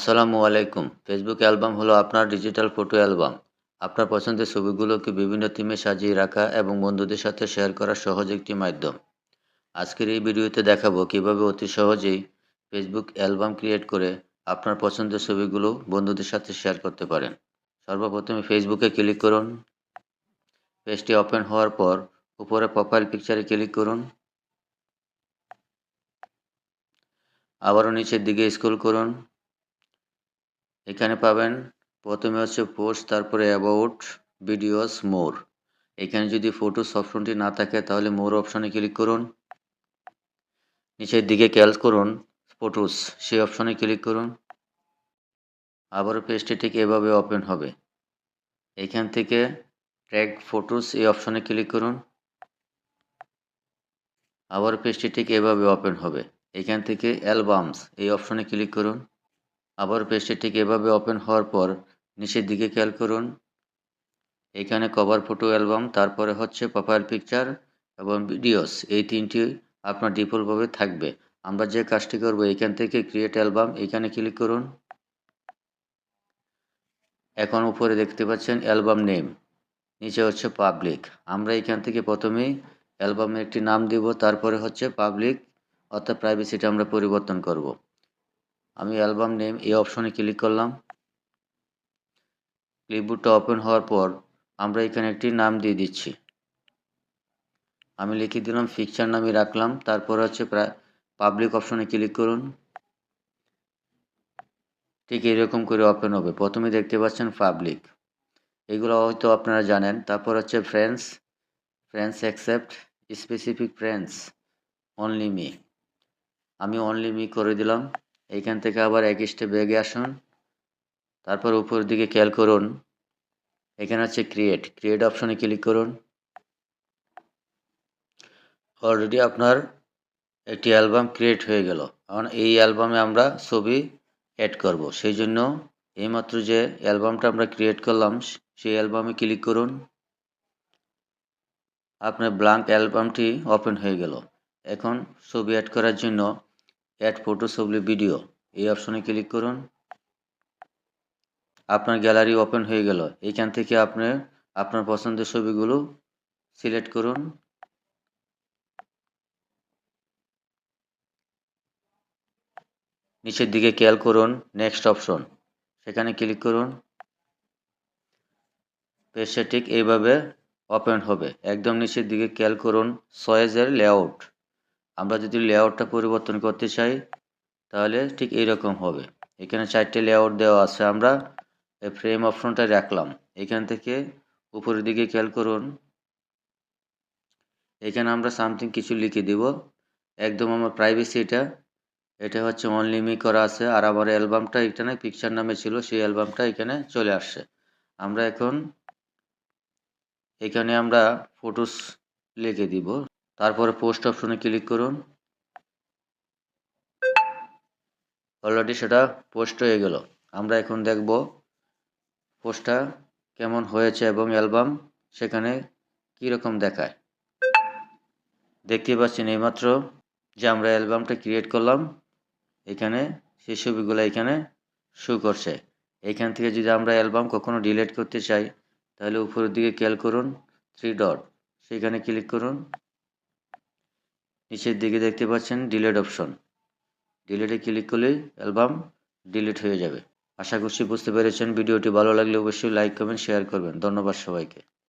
আসসালামু আলাইকুম। Facebook album হলো আপনার ডিজিটাল ফটো অ্যালবাম। আপনার পছন্দের ছবিগুলোকে বিভিন্ন থিমে সাজিয়ে রাখা এবং বন্ধুদের সাথে শেয়ার করার সহজ একটি মাধ্যম। আজকের এই ভিডিওতে দেখাবো কীভাবে অতি সহজেই ফেসবুক অ্যালবাম ক্রিয়েট করে আপনার পছন্দের ছবিগুলো বন্ধুদের সাথে শেয়ার করতে পারেন। সর্বপ্রথমে ফেসবুকে ক্লিক করুন। পেজটি ওপেন হওয়ার পর উপরে প্রোফাইল পিকচারে ক্লিক করুন। আবারও নিচের দিকে স্ক্রল করুন। এখানে পাবেন, প্রথমে হচ্ছে পোস্ট তারপরে অ্যাবাউট ভিডিওস মোর এখানে যদি ফটোস অপশনটি না থাকে, তাহলে মোর অপশনে ক্লিক করুন। নিচের দিকে ক্যালস করুন ফটোস সেই অপশনে ক্লিক করুন। আবারও পেজটি ঠিক এভাবে ওপেন হবে। এখান থেকে ট্র্যাক ফটোস এই অপশনে ক্লিক করুন। আবার পেজটি ঠিক এভাবে ওপেন হবে। এখান থেকে অ্যালবামস এই অপশনে ক্লিক করুন। আবার পেজটি ঠিক এভাবে ওপেন হওয়ার পর নিচের দিকে খেয়াল করুন। এখানে কভার ফটো অ্যালবাম তারপরে হচ্ছে প্রোফাইল পিকচার এবং ভিডিওস এই তিনটি আপনার ডিফল্টভাবে থাকবে। আমরা যে কাজটি করব, এখান থেকে ক্রিয়েট অ্যালবাম এখানে ক্লিক করুন। এখন উপরে দেখতে পাচ্ছেন অ্যালবাম নেম নিচে হচ্ছে পাবলিক আমরা এখান থেকে প্রথমেই অ্যালবামের একটি নাম দিব, তারপরে হচ্ছে পাবলিক অর্থাৎ প্রাইভেসিটা আমরা পরিবর্তন করব। আমি অ্যালবাম নেম এই অপশনে ক্লিক করলাম। ক্লিপবোর্ডটা ওপেন হওয়ার পর আমরা এখানে একটি নাম দিয়ে দিচ্ছি। আমি লিখে দিলাম ফিকচার নামই রাখলাম, তারপর হচ্ছে প্রায় পাবলিক অপশনে ক্লিক করুন। ঠিক এরকম করে ওপেন হবে। প্রথমে দেখতে পাচ্ছেন পাবলিক। এগুলো হয়তো আপনারা জানেন। তারপর হচ্ছে friends friends accept, specific friends, only me. আমি অনলি মি করে দিলাম। এইখান থেকে আবার এক স্টেপ এগে আসুন। তারপর উপর দিকে খেয়াল করুন। এখানে হচ্ছে ক্রিয়েট ক্রিয়েট অপশনে ক্লিক করুন। অলরেডি আপনার একটি অ্যালবাম ক্রিয়েট হয়ে গেল। কারণ এই অ্যালবামে আমরা ছবি অ্যাড করব। সেই জন্য এইমাত্র যে অ্যালবামটা আমরা ক্রিয়েট করলাম, সেই অ্যালবামে ক্লিক করুন। আপনার ব্লাঙ্ক অ্যালবামটি ওপেন হয়ে গেল। এখন ছবি অ্যাড করার জন্য অ্যাড ফটো ছবি ভিডিও এই অপশনে ক্লিক করুন। আপনার গ্যালারি ওপেন হয়ে গেল। এইখান থেকে আপনি আপনার পছন্দের ছবিগুলো সিলেক্ট করুন। নিচের দিকে খেয়াল করুন নেক্সট অপশন সেখানে ক্লিক করুন। পেজটা ঠিক এইভাবে ওপেন হবে। একদম নিচের দিকে খেয়াল করুন সয়েজের লেআউট আমরা যদি লেআউটটা পরিবর্তন করতে চাই, তাহলে ঠিক এইরকম হবে। এখানে চারটে লেআউট দেওয়া আছে আমরা। এই ফ্রেম অপশনটা রাখলাম। এখান থেকে উপরের দিকে খেয়াল করুন। এখানে আমরা সামথিং কিছু লিখে দিব। একদম আমার প্রাইভেসি এটা। এটা হচ্ছে অনলিমি করা আছে। আর আমার অ্যালবামটা এখানে পিকচার নামে ছিল, সেই অ্যালবামটা এখানে চলে আসছে। আমরা এখন এখানে আমরা ফটোস লিখে দিব। তারপরে পোস্ট অপশনে ক্লিক করুন। অলরেডি সেটা পোস্ট হয়ে গেল। আমরা এখন দেখব পোস্টটা কেমন হয়েছে এবং অ্যালবাম সেখানে কীরকম দেখায়। দেখতে পাচ্ছেন এইমাত্র যে আমরা অ্যালবামটা ক্রিয়েট করলাম। এখানে সেই ছবিগুলো এখানে শো করছে। এখান থেকে যদি আমরা অ্যালবাম কখনো ডিলিট করতে চাই, তাহলে উপরের দিকে খেয়াল করুন থ্রি ডট সেখানে ক্লিক করুন। নিচের দিকে দেখতে পাচ্ছেন ডিলেট অপশন ডিলেটে ক্লিক করলেই অ্যালবাম ডিলিট হয়ে যাবে। আশা করছি বুঝতে পেরেছেন। ভিডিওটি ভালো লাগলে অবশ্যই লাইক কমেন্ট শেয়ার করবেন। ধন্যবাদ সবাইকে।